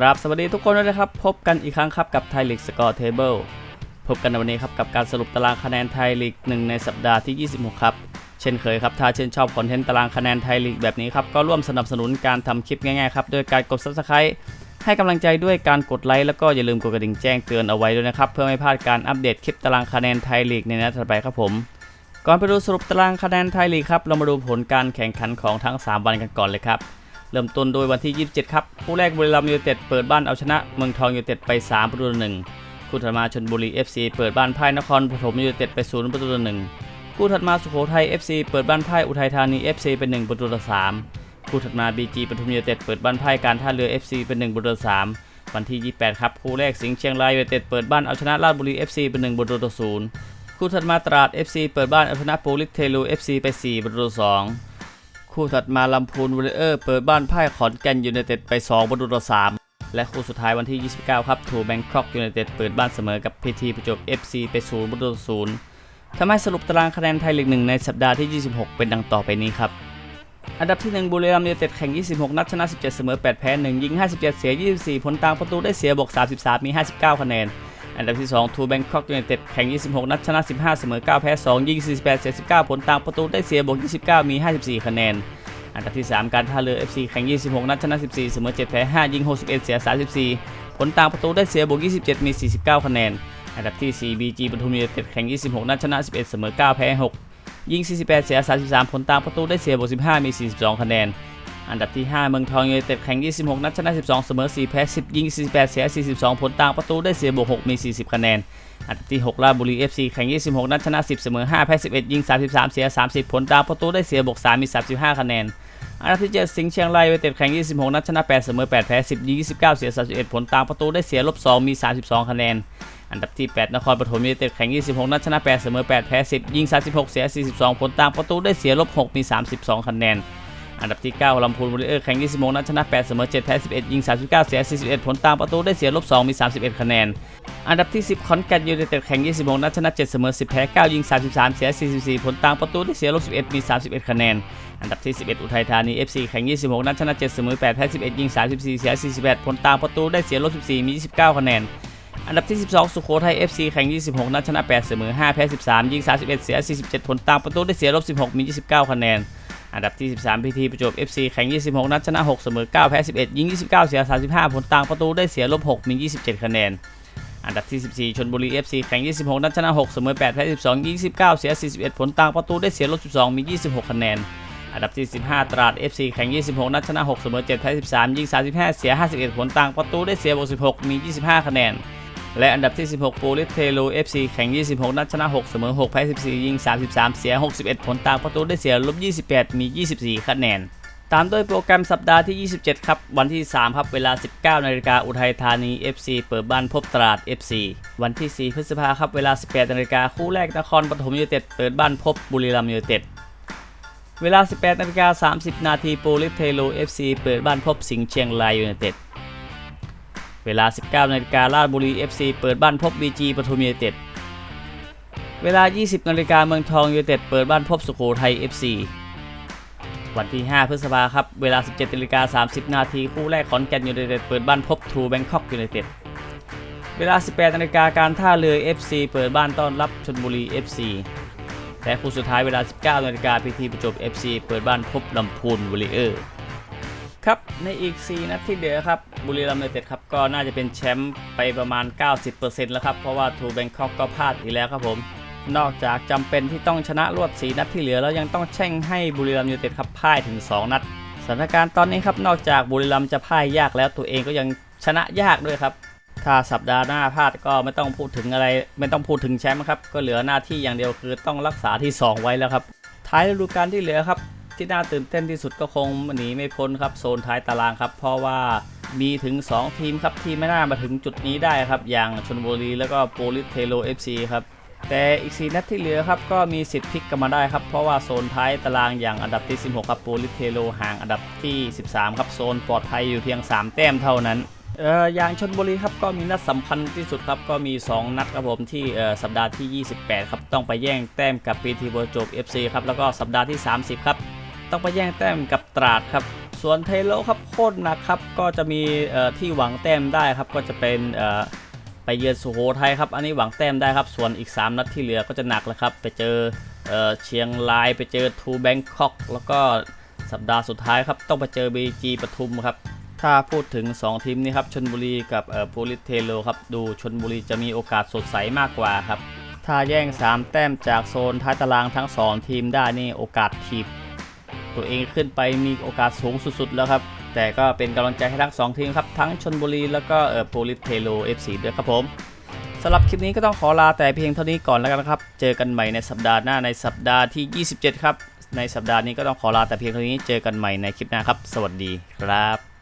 ครับสวัสดีทุกคนด้วยนะครับ พบกันอีกครั้งครับกับไทยลีกสกอร์เทเบิลพบกันในวันนี้ครับกับการสรุปตารางคะแนนไทยลีกหนึ่งในสัปดาห์ที่ 26 ครับ เช่นเคยครับ ถ้าชื่นชอบคอนเทนต์ตารางคะแนนไทยลีกแบบนี้ครับก็ร่วมสนับสนุนการทำคลิปง่ายๆครับโดยการกด subscribe ให้กำลังใจด้วยการกดไลค์แล้วก็อย่าลืมกดกระดิ่งแจ้งเตือนเอาไว้ด้วยนะครับเพื่อไม่พลาดการอัปเดตคลิปตารางคะแนนไทยลีกในนัดถัดไปครับผมก่อนไปดูสรุปตารางคะแนนไทยลีกครับเรามาดูผลการแข่งขันของทั้ง 3 วันกันก่อนเลยครับ เริ่มต้นโดยวันที่ 27 ครับคู่แรกบุรีรัมย์ยูไนเต็ดเปิดบ้านเอาชนะเมืองทองยูไนเต็ดไป 3 ประตูต่อหนึ่งคู่ถัดมาชนบุรี FC เปิดบ้านพ่ายนครปฐมยูไนเต็ดไป 0 ประตูต่อหนึ่งคู่ถัดมาสุโขทัย FC เปิดบ้านพ่ายอุทัยธานี FC เป็น 1 ประตูต่อ3คู่ถัดมา BG ปทุมยูไนเต็ดเปิดบ้านพ่ายการท่าเรือ FC เป็น 1 ประตูต่อ3วันที่ 28 ครับคู่แรกสิงห์เชียงรายยูไนเต็ดเปิดบ้านเอาชนะราชบุรี FC เป็น 1 ประตูต่อ0คู่ถัดมาตราด FC เปิดบ้านเอาชนะโปลิสเทลู FC ไป 4 ประตูต่อ2 คู่ถัดมาลำพูนวอลเลเออร์เปิดบ้านพ่ายขอนแก่นยูไนเต็ดไป2ประตูต่อ3และคู่สุดท้ายวันที่ 29 ครับทูแบงคอกยูไนเต็ดเปิดบ้านเสมอกับพีทีประจวบ FC ไป0ประตูต่อ0ทำให้สรุปตารางคะแนนไทยลีกหนึ่งในสัปดาห์ที่ 26 เป็นดังต่อไปนี้ครับอันดับที่ 1 บุรีรัมย์ยูไนเต็ดแข่ง 26 นัดชนะ 17 เสมอ 8 แพ้ 1 ยิง 57 เสีย 24 ผลต่างประตูได้เสียบวก 33 มี 59 คะแนน อันดับที่ 2 ทูแบงคอกยูไนเต็ดแข่ง 26 นัดชนะ 15 เสมอ 9 แพ้ 2 ยิง 48 เสีย 19 ผลต่างประตูได้เสียบวก 29 มี 54 คะแนน อันดับที่ 3 การท่าเรือ FC แข่ง 26 นัดชนะ 14 เสมอ 7 แพ้ 5 ยิง 61 เสีย 34 ผลต่างประตูได้เสียบวก 27 มี 49 คะแนน อันดับที่ 4 BG ปทุมยูไนเต็ดแข่ง 26 นัดชนะ 11 เสมอ 9 แพ้ 6 ยิง 48 เสีย 33 ผลต่างประตูได้เสียบวก 15 มี 42 คะแนน อันดับที่ 5 เมืองทองยูไนเต็ดแข่ง 26 นัดชนะ 12 เสมอ 4 แพ้ 10 ยิง 48 เสีย 42 ผลต่างประตูได้เสียบวก 6 มี 40 คะแนน อันดับที่ 6 ราชบุรี FC แข่ง 26 นัดชนะ 10 เสมอ 5 แพ้ 11 ยิง 33 เสีย 30 ผลต่างประตูได้เสียบวก 3 มี 35 คะแนน อันดับที่ 7 สิงห์เชียงรายยูไนเต็ดแข่ง 26 นัดชนะ 8 เสมอ 8 แพ้ 10 ยิง 29 เสีย 31 ผลต่างประตูได้เสียลบ 2 มี 32 คะแนน อันดับที่ 8 นครปฐมยูไนเต็ดแข่ง 26 นัดชนะ 8 เสมอ 8 แพ้ 10 ยิง 36 เสีย 42 ผลต่างประตูได้เสียลบ 6 มี 32 คะแนน อันดับที่ 9ลำพูนวอริเออร์แข่ง26นัดชนะ8เสมอ7แพ้11 ยิง 39 เสีย 41 ผลตางประตูได้เสียลบ2มี 31 คะแนน อันดับที่ 10 ขอนแก่นยูไนเต็ดแข่ง26นัดชนะ7เสมอ10แพ้9ยิง 33 เสีย 44 ผลตางประตูได้เสียลบ11มี 31 คะแนน อันดับที่ 11 อุทัยธานี FC แข่ง26นัดชนะ7เสมอ8แพ้11 ยิง 34 เสีย 48 ผลตางประตูได้เสียลบ14มี 29 คะแนนอันดับที่ 12 สุโขทัย FC แข่ง 26 นัดชนะ 8 เสมอ 5 แพ้ 13 ยิง 31 เสีย 47 ผลตางประตูได้เสียลบ 16 มี 29 คะแนน อันดับที่ 13พีทีประจวบ FC แข่ง 26 นัดชนะ 6 เสมอ 9 แพ้ 11 ยิง 29 เสีย 35 ผลต่างประตูได้เสียลบ 6 มี 27 คะแนน อันดับที่ 14 ชนบุรี FC แข่ง 26 นัดชนะ 6 เสมอ 8 แพ้ 12 ยิง29เสีย 41 ผลต่างประตูได้เสียลบ 12 มี 26 คะแนน อันดับที่ 15 ตราด FC แข่ง 26 นัดชนะ 6 เสมอ 7 แพ้ 13 ยิง 35 เสีย 51 ผลต่างประตูได้เสียบวก16 มี 25 คะแนน และอันดับที่ 16โปลิสเทโล FC แข่ง 26 นัดชนะ 6 เสมอ 6 แพ้ 14 ยิง 33 เสีย 61 ผลต่างประตูได้เสียลบ 28 มี 24 คะแนน ตามด้วยโปรแกรมสัปดาห์ที่ 27 ครับ วันที่ 3 ครับ เวลา 19 นาฬิกาอุทัยธานี FC เปิดบ้านพบตราด FC วันที่ 4 พฤษภาครับ เวลา 18 นาฬิกาคู่แรกนครปฐมยูไนเต็ดเปิดบ้านพบบุรีรัมย์ยูไนเต็ดเวลา 18นาฬิกา30 นาทีโปลิสเทโล FC เปิดบ้านพบสิงห์เชียงรายยูไนเต็ด เวลา 19นาฬิการาชบุรี FC เปิดบ้านพบ BG ปทุมยูไนเต็ด เวลา 20นาฬิกาเมืองทองยูไนเต็ดเปิดบ้านพบสุโขทัย FC วันที่ 5 พฤษภาครับ เวลา 17นาฬิกา30 นาทีคู่แรกขอนแก่นยูไนเต็ดเปิดบ้านพบทูแบงคอกยูไนเต็ด เวลา 18นาฬิกาการท่าเรือ FC เปิดบ้านต้อนรับชลบุรี FC และคู่สุดท้ายเวลา 19นาฬิกาพีทีประจบ FC เปิดบ้านพบลำพูนวอริเออร์ ครับในอีก 4 นัดที่เหลือครับบุรีรัมย์ยูไนเต็ดครับก็น่าจะเป็นแชมป์ไปประมาณ 90%แล้วครับเพราะว่าทูแบงคอกก็พลาดอีกแล้วครับผมนอกจากจำเป็นที่ต้องชนะรวด 4 นัดที่เหลือแล้วยังต้องแช่งให้บุรีรัมย์ยูไนเต็ดครับพ่ายถึง 2 นัดสถานการณ์ตอนนี้ครับนอกจากบุรีรัมย์จะพ่ายยากแล้วตัวเองก็ยังชนะยากด้วยครับ ถ้าสัปดาห์หน้าพลาดก็ไม่ต้องพูดถึงอะไร ไม่ต้องพูดถึงแชมป์ครับก็เหลือหน้าที่อย่างเดียวคือต้องรักษาที่ 2 ไว้แล้วครับท้ายฤดูกาลที่เหลือครับ ที่น่าตื่นเต้นที่สุดก็คงหนีไม่พ้นครับโซนท้ายตารางครับ เพราะว่ามีถึง 2 ทีมครับที่ไม่น่ามาถึงจุดนี้ได้ครับ อย่างชนบุรีแล้วก็โปลิสเทโล FC ครับแต่อีก 4 นัดที่เหลือครับก็มีสิทธิ์พลิกกลันมาได้ครับ เพราะว่าโซนท้ายตารางอย่างอันดับที่ 16 ครับโปลิสเทโลห่างอันดับที่ 13 ครับโซนปลอดภัยอยู่เพียง 3 แต้มเท่านั้นเอ่ออย่างชนบุรีครับก็มีนัดสำคัญที่สุดครับก็มี 2 นัดครับผมที่เอ่อสัปดาห์ที่ 28 ครับต้องไปแย่งแต้มกับปีทีโบจบ FC ครับแล้วก็สัปดาห์ที่ 30 ครับ ต้องไปแย่งแต้มกับตราดครับ ส่วนเทโลครับโคตรหนักครับ ก็จะมีที่หวังแต้มได้ครับ ก็จะเป็นไปเยือนสุโขทัยครับ อันนี้หวังแต้มได้ครับ ส่วนอีก 3 นัดที่เหลือก็จะหนักแล้วครับ ไปเจอเชียงราย ไปเจอทูแบงคอกแล้วก็สัปดาห์สุดท้ายครับ ต้องไปเจอ BG ปทุมครับ ถ้าพูดถึง 2 ทีมนี้ครับชนบุรีกับโพลิสเทโลครับ ดูชนบุรีจะมีโอกาสสดใสมากกว่าครับ ถ้าแย่ง 3 แต้มจากโซนท้ายตารางทั้ง 2 ทีมได้นี่โอกาสทีบ ตัวเองขึ้นไปมีโอกาสสูงสุดๆแล้วครับ แต่ก็เป็นกำลังใจให้ทั้ง 2 ทีมครับ ทั้งชนบุรีแล้วก็เออโพลิสเทโล FC ด้วยครับผมสำหรับคลิปนี้ก็ต้องขอลาแต่เพียงเท่านี้ก่อนแล้วกันครับ เจอกันใหม่ในสัปดาห์หน้าในสัปดาห์ที่ 27 ครับ ในสัปดาห์นี้ก็ต้องขอลาแต่เพียงเท่านี้ เจอกันใหม่ในคลิปหน้าครับ สวัสดีครับ